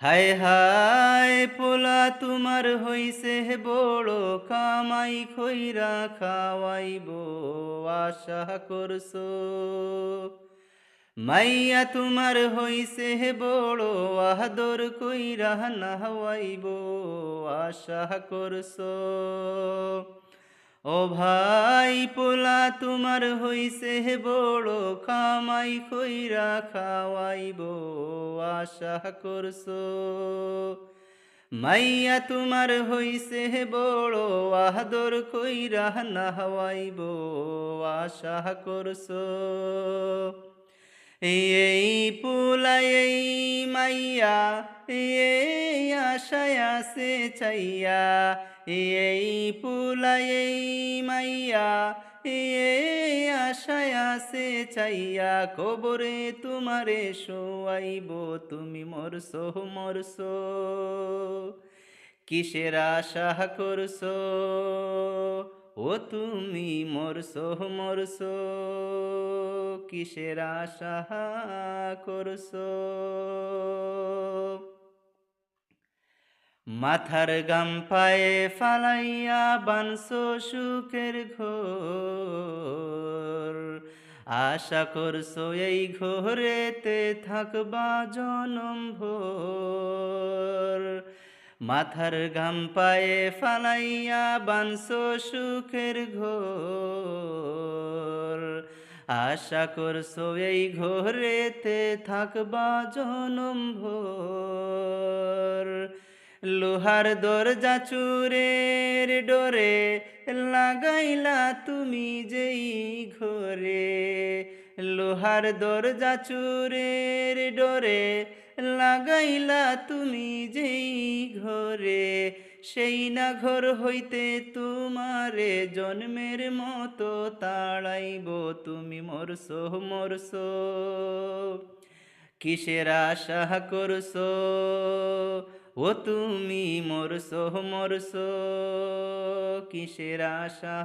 হায় হায় পোলা তোমার হইছে বড় কামাই খইরা খাওয়াইব, আশা করছ। মাইয়া তোমার হইছে বড় আদর কইরা নাহাইব আশা করছ। ও ভাই পোলা, তোমার হইছে বড় কামাই, খইরা খাওয়াইব, আশা করছ। মাইয়া, তোমার হইছে বড় আদর কইরা নাহাইব আশা করছ। এই পুলাই এই মাইয়া, এই আশায় আছে চাইয়া এই এই মাইয়া এই আশায় আছে চাইয়া কবরে তোমারে শোয়াইব, তুমি মরসো মরসো কিসের আশা করছ? ও তুমি মরসো মরসো কিসের আশা করছ? মাথার গাম পায়ে ফালাইয়া বানসো সুখের ঘোর। আশা করছ এই ঘোরেতে থাকবা জনম ভোর। মাথার ঘাম পায়ে ফালাইয়া বানসো সুখের ঘোর। আশা করছ এই ঘোরেতে থাকবা জনম ভোর। লোহার দরজা চুরের ডোরে লাগাইলা তুমি যেই ঘরে। লোহার দরজা চুরের ডোরে লাগাইলা তুমি যেই ঘরে। সেই না ঘর হইতে তোমারে জন্মের মতো তাড়াইব তুমি মরসো মরসো। কিসের আশা করছ ও তুমি মরসো মরসো, কিসের আশা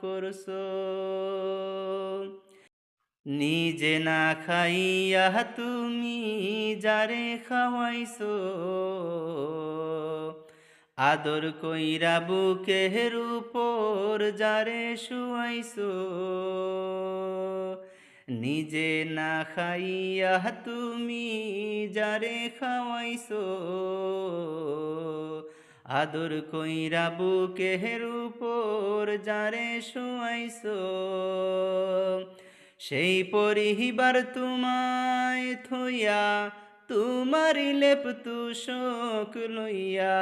করছ নিজে না খাইয়া তুমি যারে খাওয়াইছো আদর কইরা বুকের উপর যারে শুয়াইছো নিজে না খাইয়া তুমি যারে খাওয়াইছো? আদর কইরা বুকের উপর যারে শুয়াইছো? সেই পরিবার তোমায় থইয়া তোমারি লেপ তুষক লইয়া,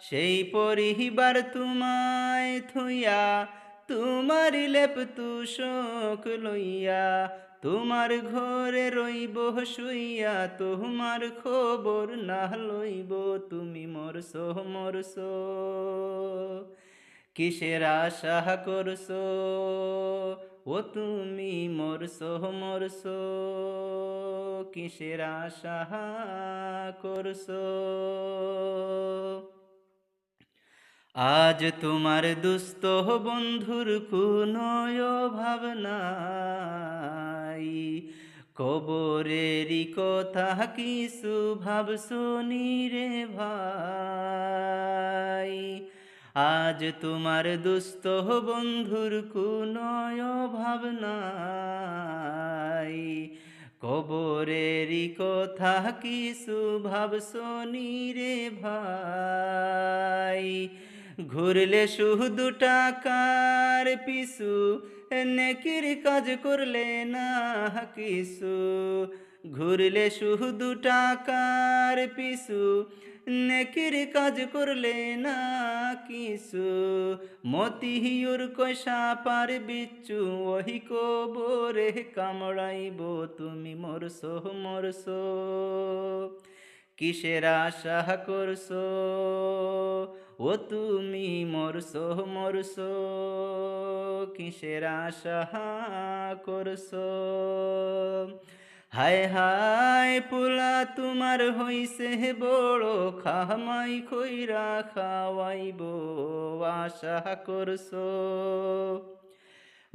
সেই পরিবার তোমায় থইয়া তোমারি লেপ তুষক লইয়া, তোমার ঘরে রইব শুইয়া, তোমার খবর না লইব, তুমি মরসো মরসো কিসের আশা করছ? ও তুমি মরসো মরসো কিসের আশা করছ? আজ তোমার দুস্থ বন্ধুর কোনো ভাবনাই। কবরেরই কথা কিছু ভাবছ রে ভাই। আজ তোমার দুস্থ বন্ধুর কোনো ভাবনাই। কবরেরই কথা কিছু ভাবছ রে ভাই। ঘুরলে শুধু টাকার পিছু, নেকির কাজ করলে না কিছু। ঘুরলে শুধু টাকার পিছু, নেকির কাজ করলে না কিছু। মতিহিউর কষা পার বিচ্ছু, ওহি কবরে কামড়াইব, তুমি মরসো মরসো। কিসের আশা করছ? ও তুমি মরসো মরসো কিসের আশা করছ? হায় হায় পোলা, তোমার হইছে বড় খামাই, খইরা খাওয়াইব, আশা করছ।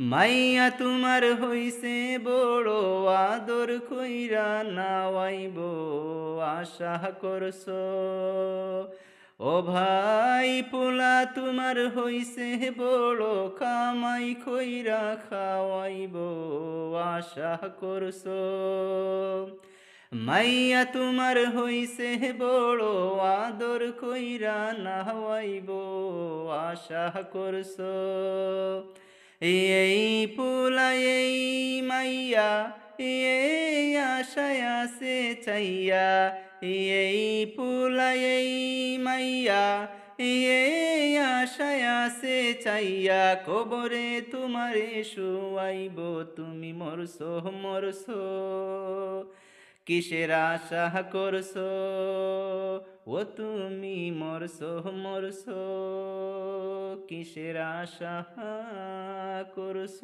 মাইয়া তোমার হইছে বড় আদর কইরা নাওয়াইব, আশা করছ। ও ভাই পোলা তোমার হইছে বড় কামাই খইরা খাওয়াইব, আশা করছ। মাইয়া তোমার হইছে বড় আদর কইরা নাহাইব আশা করছ। এই পোলা এই মাইয়া, এই আশায় আছে চাইয়া। এই পোলা এই মাইয়া, এই আশায় আছে চাইয়া। কবরে তোমারে শুয়াইব, তুমি মরছো মরছো। কিসের আশা করছ? ও তুমি মরছো মরছো। কিসের আশা করছ?